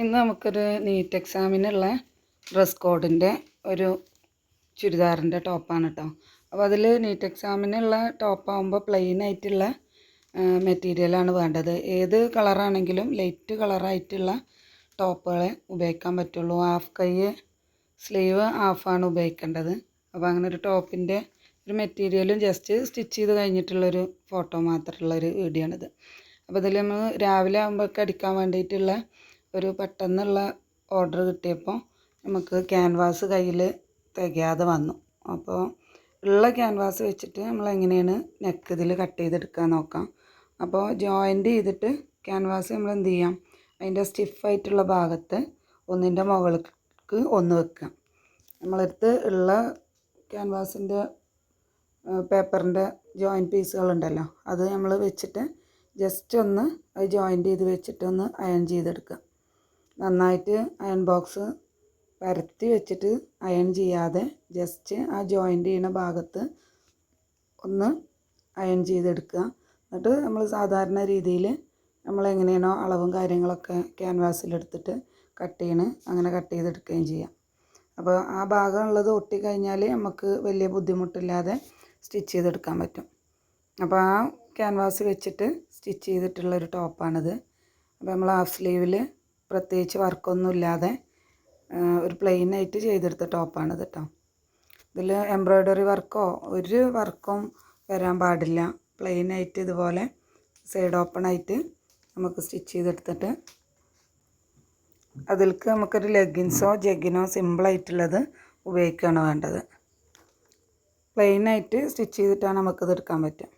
ഇന്ന് നമുക്കൊരു NEET എക്സാമിനുള്ള dress കോഡിന്റെ ഒരു ചുരിദാറിന്റെ ടോപ്പാണ് കേട്ടോ. അപ്പോൾ അതിൽ നീറ്റ് എക്സാമിനുള്ള ടോപ്പാകുമ്പോൾ പ്ലെയിൻ ആയിട്ടുള്ള മെറ്റീരിയലാണ് വേണ്ടത്. ഏത് കളറാണെങ്കിലും ലൈറ്റ് കളറായിട്ടുള്ള ടോപ്പുകളെ ഉപയോഗിക്കാൻ പറ്റുള്ളൂ. ഹാഫ് കൈ സ്ലീവ് ഹാഫാണ് ഉപയോഗിക്കേണ്ടത്. അപ്പോൾ അങ്ങനെ ഒരു ടോപ്പിന്റെ ഒരു മെറ്റീരിയലും ജസ്റ്റ് സ്റ്റിച്ച് ചെയ്ത് കഴിഞ്ഞിട്ടുള്ളൊരു ഫോട്ടോ മാത്രമുള്ളൊരു വീഡിയോ ആണിത്. അപ്പോൾ ഇതിൽ നമ്മൾ രാവിലെ ആകുമ്പോഴൊക്കെ അടിക്കാൻ വേണ്ടിയിട്ടുള്ള ഒരു പെട്ടെന്നുള്ള ഓർഡർ കിട്ടിയപ്പോൾ നമുക്ക് ക്യാൻവാസ് കയ്യിൽ തികയാതെ വന്നു. അപ്പോൾ ഉള്ള ക്യാൻവാസ് വെച്ചിട്ട് നമ്മൾ എങ്ങനെയാണ് നെക്ക് ഇതിൽ കട്ട് ചെയ്തെടുക്കാൻ നോക്കാം. അപ്പോൾ ജോയിന്റ് ചെയ്തിട്ട് ക്യാൻവാസ് നമ്മൾ എന്ത് ചെയ്യാം? അതിന്റെ സ്റ്റിഫായിട്ടുള്ള ഭാഗത്ത് ഒന്നിന്റെ മുകൾക്ക് ഒന്ന് വെക്കുക. നമ്മളടുത്ത് ഉള്ള ക്യാൻവാസിന്റെ പേപ്പറിന്റെ ജോയിന്റ് പീസുകളുണ്ടല്ലോ അത് നമ്മൾ വെച്ചിട്ട് ജസ്റ്റ് ഒന്ന് അത് ജോയിന്റ് ചെയ്ത് വെച്ചിട്ട് ഒന്ന് അയൺ ചെയ്തെടുക്കുക. നന്നായിട്ട് അയൺ ബോക്സ് പരത്തി വെച്ചിട്ട് അയൺ ചെയ്യാതെ ജസ്റ്റ് ആ ജോയിന്റ് ചെയ്യുന്ന ഭാഗത്ത് ഒന്ന് അയൺ ചെയ്തെടുക്കുക. എന്നിട്ട് നമ്മൾ സാധാരണ രീതിയിൽ നമ്മൾ എങ്ങനെയാണോ അളവും കാര്യങ്ങളൊക്കെ ക്യാൻവാസിലെടുത്തിട്ട് കട്ട് ചെയ്യണ് അങ്ങനെ കട്ട് ചെയ്തെടുക്കുകയും ചെയ്യാം. അപ്പോൾ ആ ഭാഗമുള്ളത് ഒട്ടിക്കഴിഞ്ഞാൽ നമുക്ക് വലിയ ബുദ്ധിമുട്ടില്ലാതെ സ്റ്റിച്ച് ചെയ്തെടുക്കാൻ പറ്റും. അപ്പോൾ ആ ക്യാൻവാസ് വെച്ചിട്ട് സ്റ്റിച്ച് ചെയ്തിട്ടുള്ളൊരു ടോപ്പാണിത്. അപ്പോൾ നമ്മൾ ഹാഫ് സ്ലീവിൽ പ്രത്യേകിച്ച് വർക്കൊന്നും ഇല്ലാതെ ഒരു പ്ലെയിൻ ആയിട്ട് ചെയ്തെടുത്ത ടോപ്പാണ് കേട്ടോ ഇതിൽ എംബ്രോയ്ഡറി വർക്കോ ഒരു വർക്കും വരാൻ പാടില്ല. പ്ലെയിൻ ആയിട്ട് ഇതുപോലെ സൈഡ് ഓപ്പൺ ആയിട്ട് നമുക്ക് സ്റ്റിച്ച് ചെയ്തെടുത്തിട്ട് അതിൽക്ക് നമുക്കൊരു ലെഗിൻസോ ജെഗിനോ സിമ്പിളായിട്ടുള്ളത് ഉപയോഗിക്കുകയാണ് വേണ്ടത്. പ്ലെയിൻ ആയിട്ട് സ്റ്റിച്ച് ചെയ്തിട്ടാണ് നമുക്കിത് എടുക്കാൻ പറ്റുക.